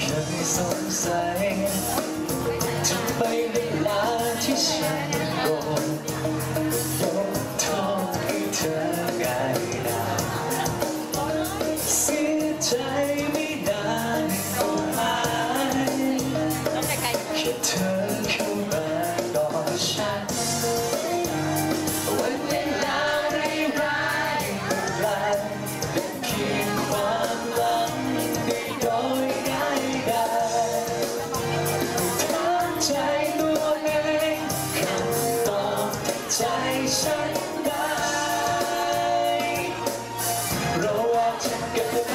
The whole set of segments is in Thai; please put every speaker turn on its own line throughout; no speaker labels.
เคยสงสัยทำไมเวลาที่ฉันโกรธยกโทษให้เธอไง่ายดายเสียใจ อา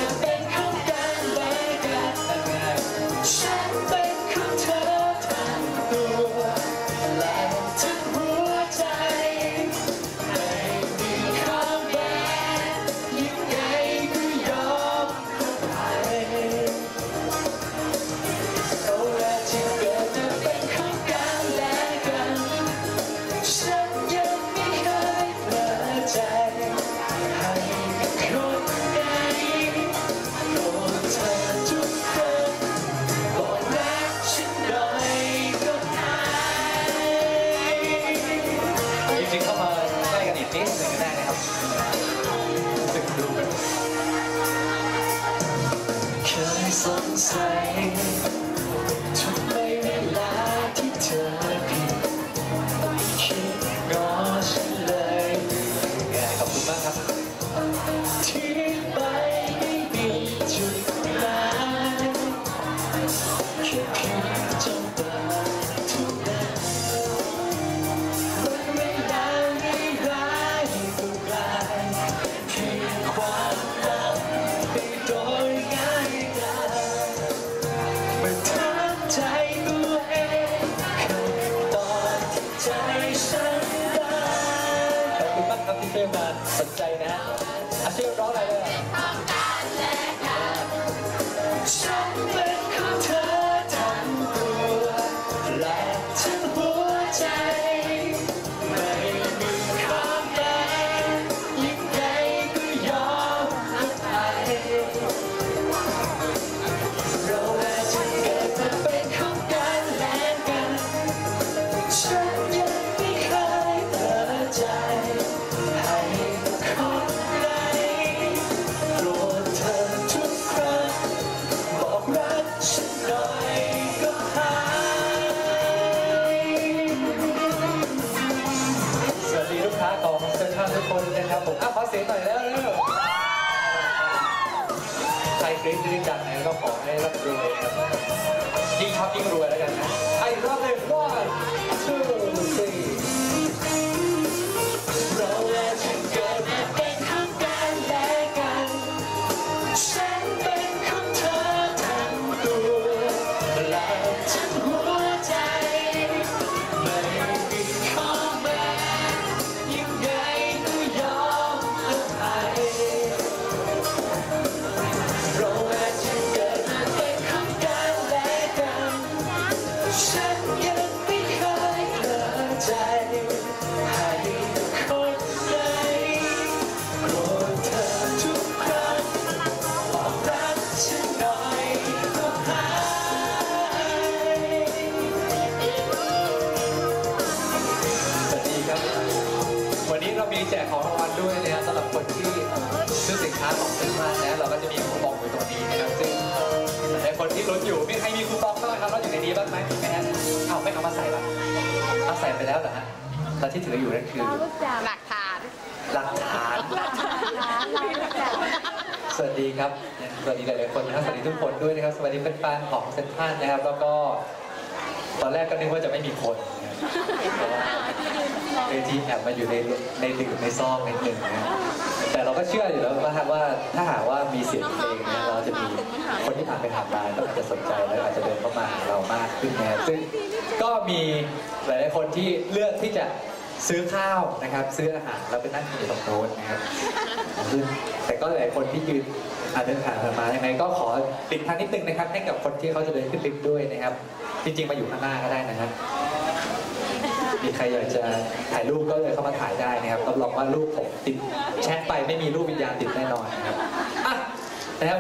เค มา
กครับ
ที่
ช่วยมาสนใจนะฮะอาชีพร้องอะไรเลย
เสี
ยงหน่อยแล้วเร็วใครกรี๊ดด้วยกันนะก็ขอให้ร่ำรวยครับยิ่งชอบยิ่งรวยแล้วกันนะไอ้รอบเลย
ว่า มีแจก
ของรางวัลด้วยนะครับสำหรับคนที่ซื้อสินค้าของเซ็นทรัลนะเราก็จะมีคูปองอยู่ตรงนี้นะครับซึ่งในคนที่ลุ้นอยู่มีใครมีคูปองบ้างครับแล้วอยู่ในนี้บ้างไหมมีไหมฮะเอาไม่เอามาใส่ละเอาใส่ไปแล้วเหรอฮะแล้วที่ถืออยู่นั่นคือ
หลักฐาน
หลักฐานสวัสดีครับสวัสดีหลายๆคนนะครับสวัสดีทุกคนด้วยนะครับสวัสดีแฟนๆของเซนทรัลนะครับ แล้วก็ตอนแรกก็นึกว่าจะไม่มีคน นะครับาะว่าเวทีแอบมาอยู่ในในดึกในซอกนิดหนึ่งนะแต่เราก็เชื่ออยู่แล้วว่าว่าถ้าหากว่ามีเสียงเพลงเนี่ยเราจะมีคนที่ผ่านไปผ่านมาก็อาจจะสนใจแล้วอาจจะเดินเข้ามาหาเรามากขึ้นนะครับซึ่งก็มีหลายๆคนที่เลือกที่จะซื้อข้าวนะครับ ซื้ออาหารแล้วไปนั่งกินตรงโน้นนะครับแต่ก็หลายคนที่ยืนอาจเดินผ่านมายังไงก็ขอปิดทางนิดนึงนะครับ ให้กับคนที่เขาจะเดินขึ้นลิฟต์ด้วยนะครับ จริงๆมาอยู่ข้างหน้าก็ได้นะครับ มีใครอยากจะถ่ายรูปก็เลยเข้ามาถ่ายได้นะครับรับรองว่ารูปผมติดแชทไปไม่มีรูปวิญญาณติดแน่นอนนะครับอะนะครับ